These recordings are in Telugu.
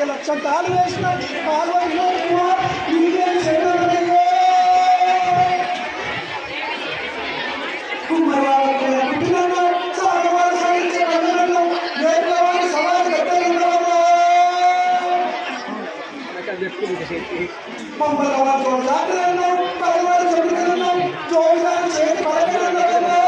అక్కడికి లక్ష కాలు వేసిన కాలువలో మమ్మల్ని వాళ్ళు చూడాలి పదివారు చెప్పుకున్నాం చూడాలి చేతి పడకలున్నాం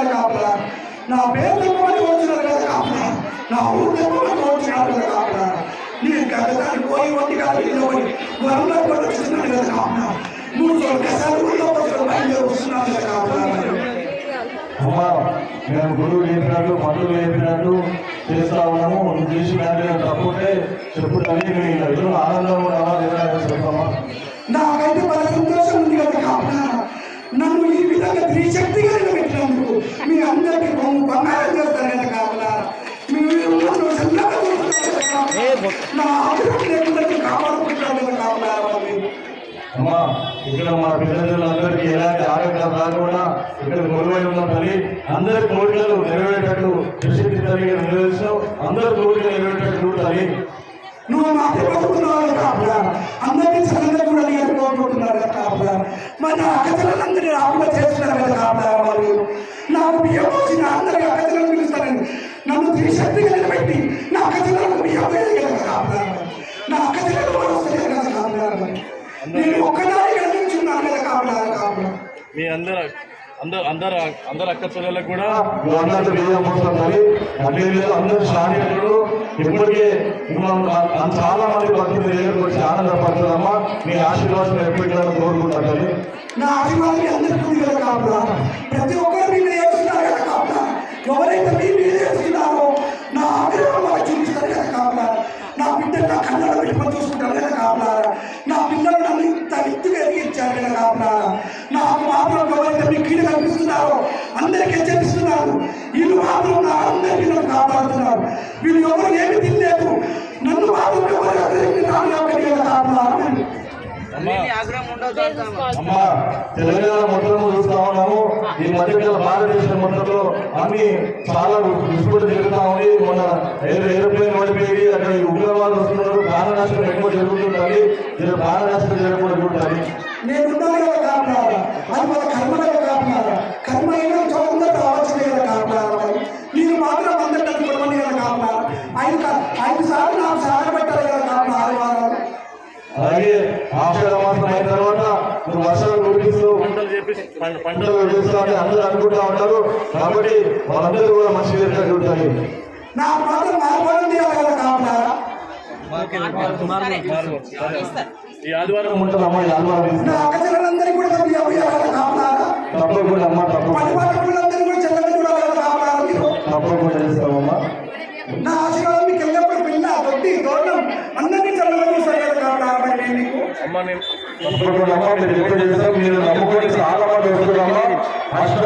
కదా కాపల. నా పేరు తప్పమని వచ్చినారు కదా కాపల. నా ఊరు తప్పమని వచ్చినారు కదా కాపల. నీ గతదాన్ని పోయి వంటి కాదు నిలబడి వరంలో కూడా వచ్చిస్తున్నాను కదా కాపల. నువ్వు ఒక్కసారి ఊళ్ళో వచ్చి బయలుదేరి వస్తున్నాను కదా కాపల. అమ్మా మేము గురువు చెప్పినట్టు మందులు చెప్పినట్టు చేస్తా ఉన్నాము. నువ్వు చేసిన తప్పుంటే చెప్పు తల్లి నీ ఎదురు ఆనందం ఉన్నావా లేదా అని చెప్పమ్మా నాకైతే మన సంతోషం ఉంది కదా కాపలా నన్ను ఈ విధంగా త్రిశక్తిగా నిలబెట్టినందుకు మీ అందరికీ బొమ్మ బంగారం చేస్తారు కదా మీరు. నా లేకుండా కాపాడుకుంటారు కదా మీరు. అమ్మా ఇక్కడ మా పిల్లలందరికీ ఎలాంటి ఆరోగ్యం రాకుండా ఇక్కడ కొలువై ఉన్న తల్లి అందరి కోరికలు నెరవేరేటట్టు కృషి తల్లిగా నెరవేర్చావు అందరి కోరికలు నెరవేరేటట్టు తల్లి నువ్వు మా పిల్లలు కాపలా అందరినీ చల్లగా కూడా నేను కోరుకుంటున్నారు కదా కాపలా మరి నా అక్కచెల్లెలందరినీ ఆపద చేస్తున్నారు కదా కాపలా వాళ్ళు నాకు బియ్యం వచ్చిన అందరికీ అక్కచెల్లెలు పిలుస్తారని. నన్ను త్రిశక్తిగా నిలబెట్టి నా అక్కచెల్లెలకు బియ్యం వేయదు కదా నా అక్కచెల్లెలు కూడా వస్తుంది కదా కాపలా నేను ఒక్కదాని కలిగించున్నాను కదా కాపలా కాపలా మీ అందరూ అందరు అందరు అందరు అక్క చెల్లెలకు కూడా అందరూ తల్లి అట్లే లేదు అందరూ శారీరకులు ఇప్పటికే చాలా మంది భక్తులు దగ్గరకు వచ్చి ఆనందపడుతుందమ్మా మీ ఆశీర్వాదం ఎప్పటికైనా కోరుకుంటాను నా అభిమానులు అందరికీ కదా కీడు అందరికీ అందరికి హెచ్చరిస్తున్నారు వీళ్ళు మాత్రం నా అందరికీ నన్ను కాపాడుతున్నారు. వీళ్ళు ఎవరు ఏమి తినలేదు. నన్ను మాత్రం ఎవరు అందరికీ అమ్మా. అమ్మా తెలంగాణ మొత్తం చూస్తా ఉన్నాము ఈ మధ్యకాల భారతదేశం మొత్తంలో అన్ని చాలా విస్ఫోట జరుగుతా ఉంది. మొన్న ఏరో ఏరోప్లేన్ పడిపోయి అక్కడ ఉగ్రవాదులు వస్తున్నారు. ప్రాణ నష్టం ఎక్కువ జరుగుతుంటుంది ఇది ప్రాణ నష్టం జరగకుండా చూడాలి నేను కాపాడాలి అది మన కర్మ కదా కాపాడాలి కర్మ అయినా కదా కాపాడాలి మీరు మాత్రం అందరికీ కా- ఐదు సార్లు నాకు సార్ పెట్టాలి కదా కాపాడాలి వారాలు ఆషాఢ మాసం అయిన తర్వాత నువ్వు వర్షాలు కురిపిస్తూ పంటలు చేస్తామని అందరూ అనుకుంటా ఉంటారు. కాబట్టి వాళ్ళందరూ కూడా మంచి విధంగా చూడాలి మాత్రం తీయాలి కదా ఈ ఆదివారం ఉంటుంది అమ్మ ఈ ఆదివారం నా అక్కచెల్లెలందరికీ కూడా తప్పకుండా అమ్మ తప్పకుండా. మీరు తప్పకుండా చేస్తామమ్మా నా ఆశీర్వాదం మీకు ఎల్లప్పుడు పిల్ల తొట్టి తోటం అందరినీ చల్లగా చూస్తారు కదా కాపాడాలి మరి నేను మీకు అమ్మ నేను మీరు నమ్ముకొని చాలా మంది వస్తున్నారమ్మా అష్ట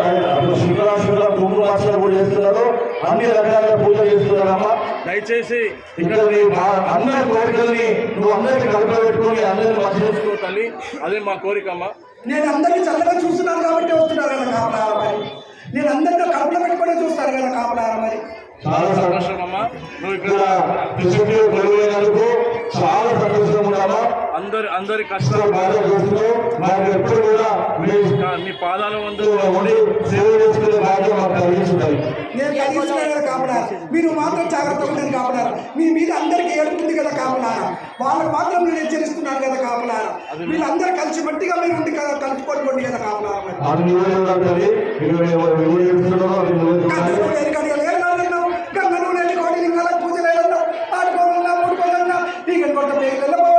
శుక్రాశుక్ర కుంకుమార్చన కూడా చేస్తున్నారు. అన్ని రకాల పూజ చేస్తున్నారమ్మా. దయచేసి ఇక్కడ అందరి కోరికల్ని నువ్వు అందరికీ కలిపి పెట్టుకొని అందరిని మంచి చేసుకో తల్లి. అదే మా కోరిక అమ్మ. నేను అందరినీ చల్లగా చూస్తున్నాను కాబట్టి వస్తున్నారు కదా కాపలారా మరి? నేను అందరినీ కడుపులో పెట్టుకొని చూస్తారు కదా కాపలారా మరి? చాలా సంతోషం. సంతోషం అమ్మ నువ్వు ఇక్కడ అందరి కష్టాలు మీరు మాత్రం జాగ్రత్తగా ఉండేది కాపలారా? మీ మీద అందరికీ ఏడుతుంది కదా కాపలారా? వాళ్ళకి మాత్రం నేను హెచ్చరిస్తున్నాను కదా కాపలారా? వీళ్ళందరూ కలిసి మట్టిగా మీరు ఉంది కదా కలుపుకోండి కదా కాపలారా పూజలు ఆడుకోవాలన్నా మూడుకోవాలన్నా నీకు కొట్ట పేరు